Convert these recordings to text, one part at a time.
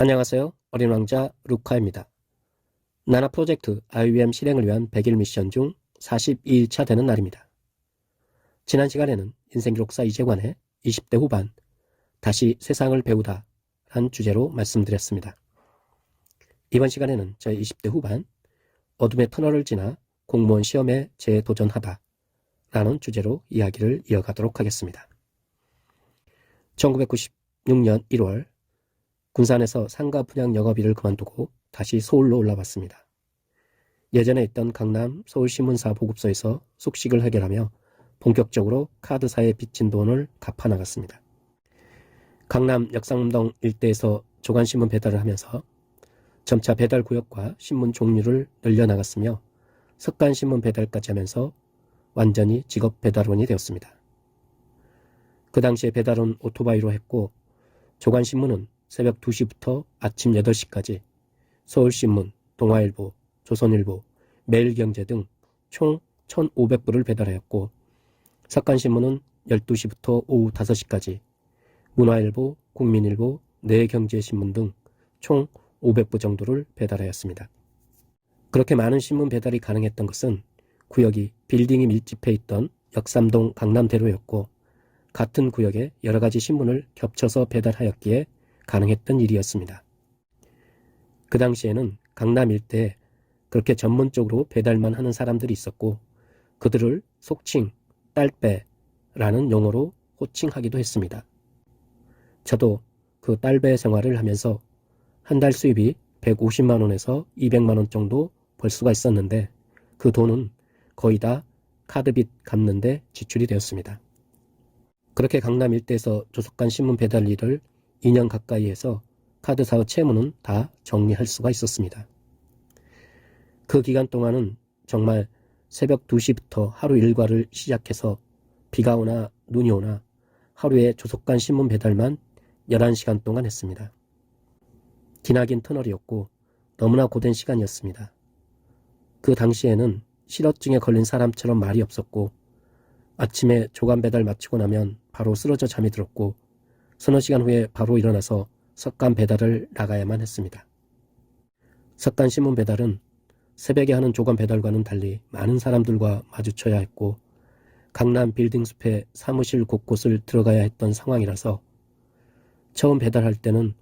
안녕하세요. 어린 왕자 루카입니다. 나나 프로젝트 IUM 실행을 위한 100일 미션 중 42일차 되는 날입니다. 지난 시간에는 인생기록사 이재관의 20대 후반 다시 세상을 배우다 란 주제로 말씀드렸습니다. 이번 시간에는 제 20대 후반 어둠의 터널을 지나 공무원 시험에 재도전하다 라는 주제로 이야기를 이어가도록 하겠습니다. 1996년 1월 군산에서 상가 분양 영업일을 그만두고 다시 서울로 올라왔습니다. 예전에 있던 강남 서울신문사 보급소에서 숙식을 해결하며 본격적으로 카드사에 빚진 돈을 갚아 나갔습니다. 강남 역삼동 일대에서 조간신문 배달을 하면서 점차 배달 구역과 신문 종류를 늘려 나갔으며 석간신문 배달까지 하면서 완전히 직업 배달원이 되었습니다. 그 당시에 배달은 오토바이로 했고 조간신문은 새벽 2시부터 아침 8시까지 서울신문, 동아일보, 조선일보, 매일경제 등 총 1,500부를 배달하였고 석간신문은 12시부터 오후 5시까지 문화일보, 국민일보, 내경제신문 등 총 500부 정도를 배달하였습니다. 그렇게 많은 신문 배달이 가능했던 것은 구역이 빌딩이 밀집해 있던 역삼동 강남대로였고 같은 구역에 여러 가지 신문을 겹쳐서 배달하였기에 가능했던 일이었습니다. 그 당시에는 강남 일대에 그렇게 전문적으로 배달만 하는 사람들이 있었고 그들을 속칭 딸배라는 용어로 호칭하기도 했습니다. 저도 그 딸배 생활을 하면서 한 달 수입이 150만 원에서 200만 원 정도 벌 수가 있었는데 그 돈은 거의 다 카드빚 갚는데 지출이 되었습니다. 그렇게 강남 일대에서 조속간 신문 배달 일을 2년 가까이 해서 카드사의 채무는 다 정리할 수가 있었습니다. 그 기간 동안은 정말 새벽 2시부터 하루 일과를 시작해서 비가 오나 눈이 오나 하루에 조속간 신문 배달만 11시간 동안 했습니다. 기나긴 터널이었고 너무나 고된 시간이었습니다. 그 당시에는 실어증에 걸린 사람처럼 말이 없었고 아침에 조간 배달 마치고 나면 바로 쓰러져 잠이 들었고 서너 시간 후에 바로 일어나서 석간 배달을 나가야만 했습니다. 석간 신문 배달은 새벽에 하는 조간 배달과는 달리 많은 사람들과 마주쳐야 했고 강남 빌딩 숲의 사무실 곳곳을 들어가야 했던 상황이라서 처음 배달할 때는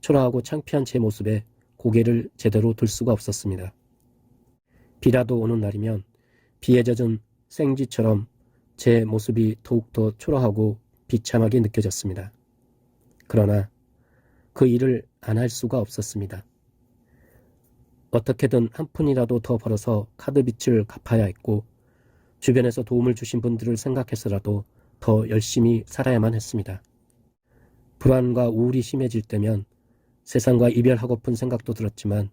초라하고 창피한 제 모습에 고개를 제대로 들 수가 없었습니다. 비라도 오는 날이면 비에 젖은 생쥐처럼 제 모습이 더욱더 초라하고 비참하게 느껴졌습니다. 그러나 그 일을 안 할 수가 없었습니다. 어떻게든 한 푼이라도 더 벌어서 카드 빚을 갚아야 했고 주변에서 도움을 주신 분들을 생각해서라도 더 열심히 살아야만 했습니다. 불안과 우울이 심해질 때면 세상과 이별하고픈 생각도 들었지만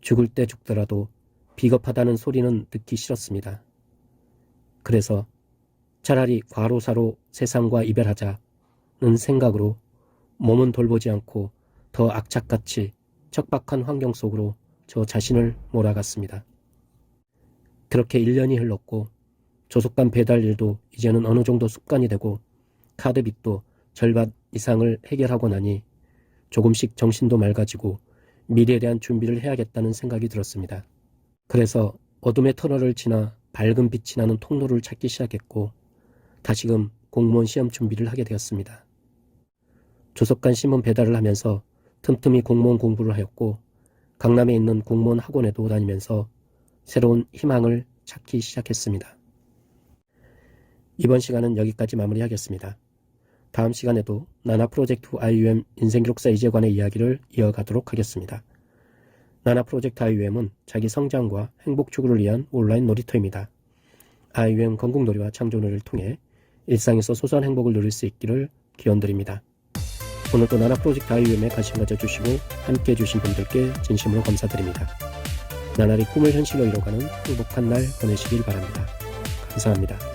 죽을 때 죽더라도 비겁하다는 소리는 듣기 싫었습니다. 그래서 차라리 과로사로 세상과 이별하자는 생각으로 몸은 돌보지 않고 더 악착같이 척박한 환경 속으로 저 자신을 몰아갔습니다. 그렇게 1년이 흘렀고 조속간 배달 일도 이제는 어느 정도 습관이 되고 카드 빚도 절반 이상을 해결하고 나니 조금씩 정신도 맑아지고 미래에 대한 준비를 해야겠다는 생각이 들었습니다. 그래서 어둠의 터널을 지나 밝은 빛이 나는 통로를 찾기 시작했고 다시금 공무원 시험 준비를 하게 되었습니다. 조속간 신문 배달을 하면서 틈틈이 공무원 공부를 하였고 강남에 있는 공무원 학원에도 다니면서 새로운 희망을 찾기 시작했습니다. 이번 시간은 여기까지 마무리하겠습니다. 다음 시간에도 나나 프로젝트 IUM 인생기록사 이재관의 이야기를 이어가도록 하겠습니다. 나나 프로젝트 IUM은 자기 성장과 행복 추구를 위한 온라인 놀이터입니다. IUM 건국놀이와 창조놀이를 통해 일상에서 소소한 행복을 누릴 수 있기를 기원드립니다. 오늘도 나나 프로젝트 IUM에 관심 가져주시고 함께 해주신 분들께 진심으로 감사드립니다. 나날이 꿈을 현실로 이뤄가는 행복한 날 보내시길 바랍니다. 감사합니다.